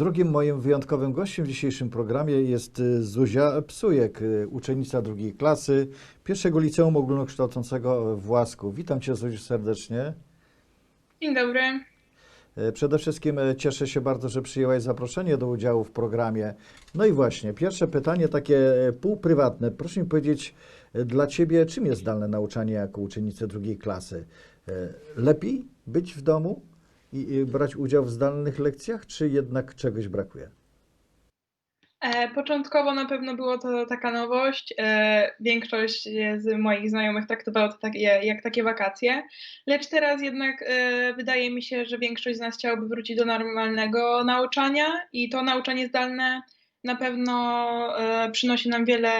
Drugim moim wyjątkowym gościem w dzisiejszym programie jest y, Zuzia Psujek, y, uczennica drugiej klasy pierwszego liceum ogólnokształcącego w Łasku. Witam Cię Zuziu serdecznie. Dzień dobry. E, Przede wszystkim cieszę się bardzo, że przyjęłaś zaproszenie do udziału w programie. No i właśnie, pierwsze pytanie takie półprywatne. Proszę mi powiedzieć, dla Ciebie czym jest zdalne nauczanie jako uczennicy drugiej klasy? Lepiej być w domu i brać udział w zdalnych lekcjach, czy jednak czegoś brakuje? E, początkowo na pewno było to taka nowość. E, większość z moich znajomych traktowała to tak, jak takie wakacje, lecz teraz jednak e, wydaje mi się, że większość z nas chciałoby wrócić do normalnego nauczania i to nauczanie zdalne na pewno przynosi nam wiele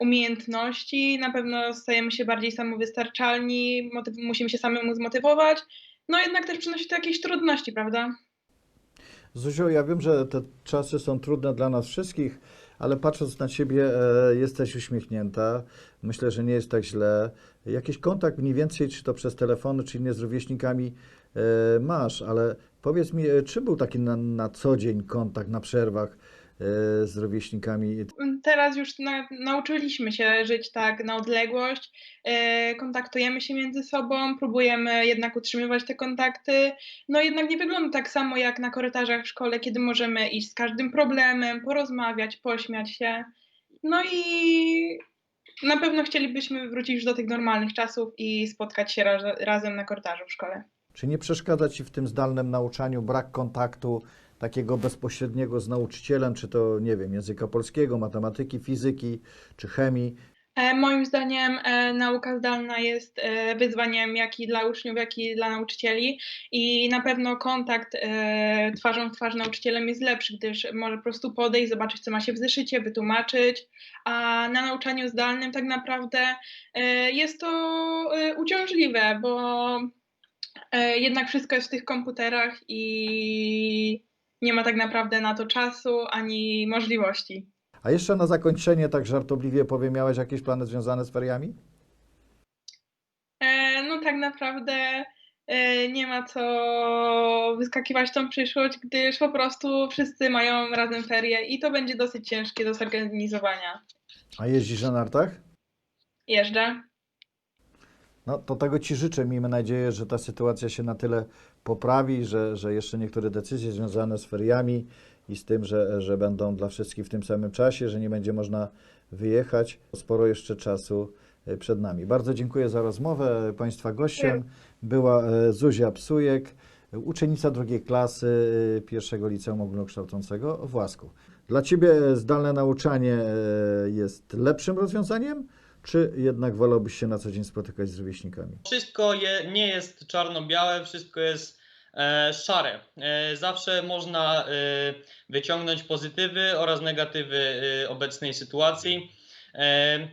umiejętności, na pewno stajemy się bardziej samowystarczalni, musimy się samemu zmotywować, no jednak też przynosi to jakieś trudności, prawda? Zuzio, ja wiem, że te czasy są trudne dla nas wszystkich, ale patrząc na Ciebie, e, jesteś uśmiechnięta. Myślę, że nie jest tak źle. Jakiś kontakt mniej więcej, czy to przez telefony, czy nie z rówieśnikami e, masz, ale powiedz mi, e, czy był taki na, na co dzień kontakt na przerwach e, z rówieśnikami? Teraz już na, nauczyliśmy się żyć tak na odległość, e, kontaktujemy się między sobą, próbujemy jednak utrzymywać te kontakty. No jednak nie wygląda tak samo jak na korytarzach w szkole, kiedy możemy iść z każdym problemem, porozmawiać, pośmiać się. No i na pewno chcielibyśmy wrócić już do tych normalnych czasów i spotkać się raz, razem na korytarzu w szkole. Czy nie przeszkadza Ci w tym zdalnym nauczaniu brak kontaktu takiego bezpośredniego z nauczycielem, czy to, nie wiem, języka polskiego, matematyki, fizyki, czy chemii? E, Moim zdaniem e, nauka zdalna jest e, wyzwaniem jak i dla uczniów, jak i dla nauczycieli i na pewno kontakt twarzą w twarz nauczycielem jest lepszy, gdyż może po prostu podejść, zobaczyć co ma się w zeszycie, wytłumaczyć, a na nauczaniu zdalnym tak naprawdę jest to uciążliwe, bo jednak wszystko jest w tych komputerach i nie ma tak naprawdę na to czasu ani możliwości. A jeszcze na zakończenie, tak żartobliwie powiem, miałeś jakieś plany związane z feriami? E, No tak naprawdę e, nie ma co wyskakiwać tą przyszłość, gdyż po prostu wszyscy mają razem ferie i to będzie dosyć ciężkie do zorganizowania. A jeździsz na nartach? Jeżdżę. No to tego Ci życzę. Miejmy nadzieję, że ta sytuacja się na tyle poprawi, że, że jeszcze niektóre decyzje związane z feriami i z tym, że, że będą dla wszystkich w tym samym czasie, że nie będzie można wyjechać. Sporo jeszcze czasu e, przed nami. Bardzo dziękuję za rozmowę. Państwa gościem była e, Zuzia Psujek, uczennica drugiej klasy e, pierwszego liceum ogólnokształcącego w Łasku. Dla Ciebie zdalne nauczanie jest lepszym rozwiązaniem, czy jednak wolałbyś się na co dzień spotykać z rówieśnikami? Wszystko je, nie jest czarno-białe, wszystko jest e, szare. E, zawsze można e, wyciągnąć pozytywy oraz negatywy e, obecnej sytuacji. E,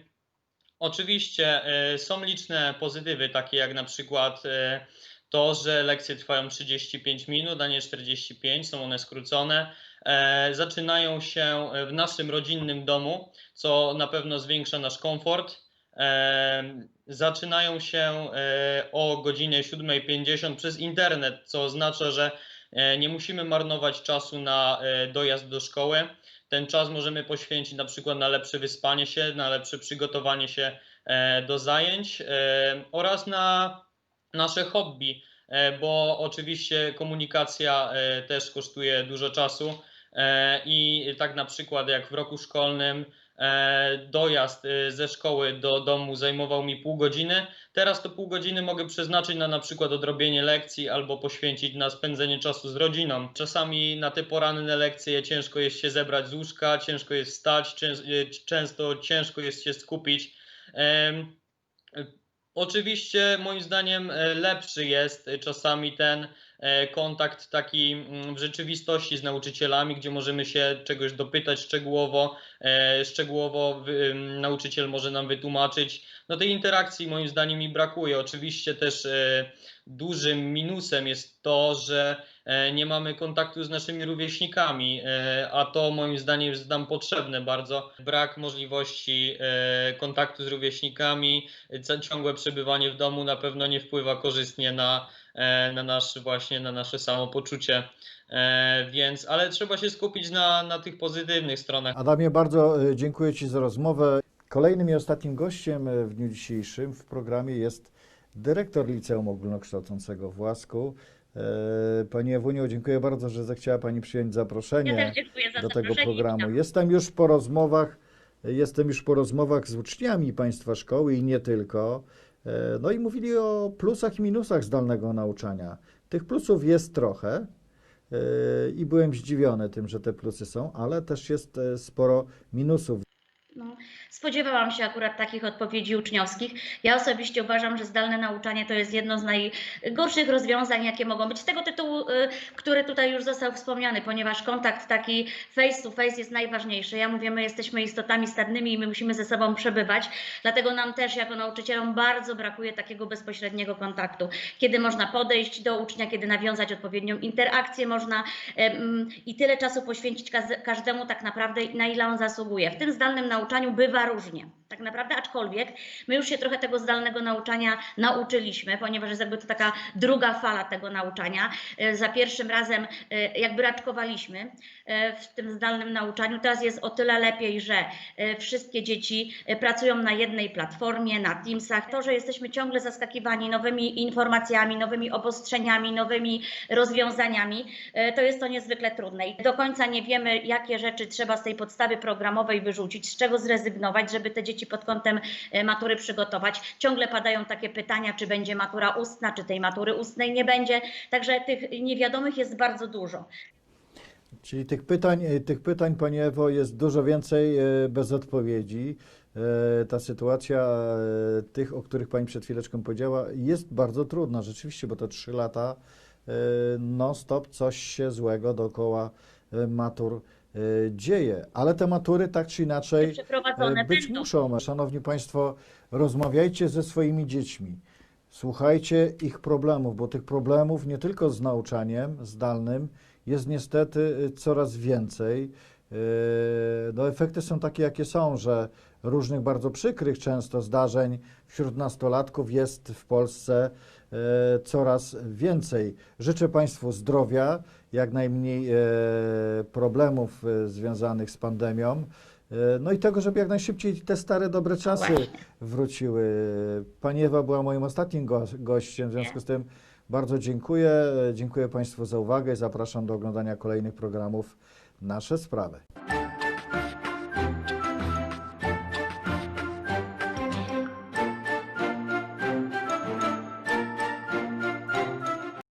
oczywiście e, są liczne pozytywy, takie jak na przykład e, to, że lekcje trwają 35 minut, a nie 45, są one skrócone. E, zaczynają się w naszym rodzinnym domu, co na pewno zwiększa nasz komfort. E, zaczynają się e, o godzinie 7.50 przez internet, co oznacza, że e, nie musimy marnować czasu na e, dojazd do szkoły. Ten czas możemy poświęcić na przykład na lepsze wyspanie się, na lepsze przygotowanie się e, do zajęć e, oraz na nasze hobby, e, bo oczywiście komunikacja e, też kosztuje dużo czasu e, i tak na przykład jak w roku szkolnym dojazd ze szkoły do domu zajmował mi pół godziny. Teraz to pół godziny mogę przeznaczyć na na przykład odrobienie lekcji albo poświęcić na spędzenie czasu z rodziną. Czasami na te poranne lekcje ciężko jest się zebrać z łóżka, ciężko jest e, często ciężko jest się skupić. Oczywiście moim zdaniem e, lepszy jest e, czasami ten kontakt taki mm, w rzeczywistości z nauczycielami, gdzie możemy się czegoś dopytać szczegółowo, e, szczegółowo nauczyciel może nam wytłumaczyć. No tej interakcji moim zdaniem mi brakuje. Oczywiście też e, dużym minusem jest to, że e, nie mamy kontaktu z naszymi rówieśnikami, e, a to moim zdaniem jest nam potrzebne bardzo. Brak możliwości e, kontaktu z rówieśnikami, ciągłe przebywanie w domu na pewno nie wpływa korzystnie na e, na nasz właśnie, na nasze samopoczucie. E, Więc, ale trzeba się skupić na, na tych pozytywnych stronach. Adamie, bardzo e, dziękuję Ci za rozmowę. Kolejnym i ostatnim gościem e, w dniu dzisiejszym w programie jest dyrektor Liceum Ogólnokształcącego w Łasku. E, Pani Ewuniu, dziękuję bardzo, że zechciała Pani przyjąć Ja zaproszenie też dziękuję za do tego programu. Jestem już po rozmowach, jestem już po rozmowach z uczniami Państwa szkoły i nie tylko. E, No i mówili o plusach i minusach zdalnego nauczania. Tych plusów jest trochę e, i byłem zdziwiony tym, że te plusy są, ale też jest e, sporo minusów. No, spodziewałam się akurat takich odpowiedzi uczniowskich. Ja osobiście uważam, że zdalne nauczanie to jest jedno z najgorszych rozwiązań, jakie mogą być. Z tego tytułu, y, który tutaj już został wspomniany, ponieważ kontakt taki face to face jest najważniejszy. Ja mówię, my jesteśmy istotami stadnymi i my musimy ze sobą przebywać, dlatego nam też jako nauczycielom bardzo brakuje takiego bezpośredniego kontaktu, kiedy można podejść do ucznia, kiedy nawiązać odpowiednią interakcję można i tyle czasu poświęcić każdemu tak naprawdę, na ile on zasługuje. W tym zdalnym nauczaniu bywa różnie, tak naprawdę, aczkolwiek my już się trochę tego zdalnego nauczania nauczyliśmy, ponieważ jest jakby to taka druga fala tego nauczania. E, Za pierwszym razem e, jakby raczkowaliśmy e, w tym zdalnym nauczaniu. Teraz jest o tyle lepiej, że wszystkie dzieci pracują na jednej platformie, na Teamsach. To, że jesteśmy ciągle zaskakiwani nowymi informacjami, nowymi obostrzeniami, nowymi rozwiązaniami, to jest to niezwykle trudne. I do końca nie wiemy, jakie rzeczy trzeba z tej podstawy programowej wyrzucić, z czego zrezygnować, żeby te dzieci pod kątem e, matury przygotować. Ciągle padają takie pytania, czy będzie matura ustna, czy tej matury ustnej nie będzie. Także tych niewiadomych jest bardzo dużo. Czyli tych pytań, e, tych pytań, Pani Ewo, jest dużo więcej e, bez odpowiedzi. Ta sytuacja tych, o których Pani przed chwileczką powiedziała, jest bardzo trudna rzeczywiście, bo to trzy lata non-stop coś się złego dookoła matur dzieje. Ale te matury tak czy inaczej E, Być będą. muszą. Szanowni Państwo, rozmawiajcie ze swoimi dziećmi. Słuchajcie ich problemów, bo tych problemów nie tylko z nauczaniem zdalnym jest niestety y, coraz więcej. No, efekty są takie, jakie są, że różnych bardzo przykrych często zdarzeń wśród nastolatków jest w Polsce e, coraz więcej. Życzę Państwu zdrowia, jak najmniej e, problemów e, związanych z pandemią. E, No i tego, żeby jak najszybciej te stare, dobre czasy wróciły. Pani Ewa była moim ostatnim go gościem, w związku z tym bardzo dziękuję. E, Dziękuję Państwu za uwagę i zapraszam do oglądania kolejnych programów Nasze Sprawy.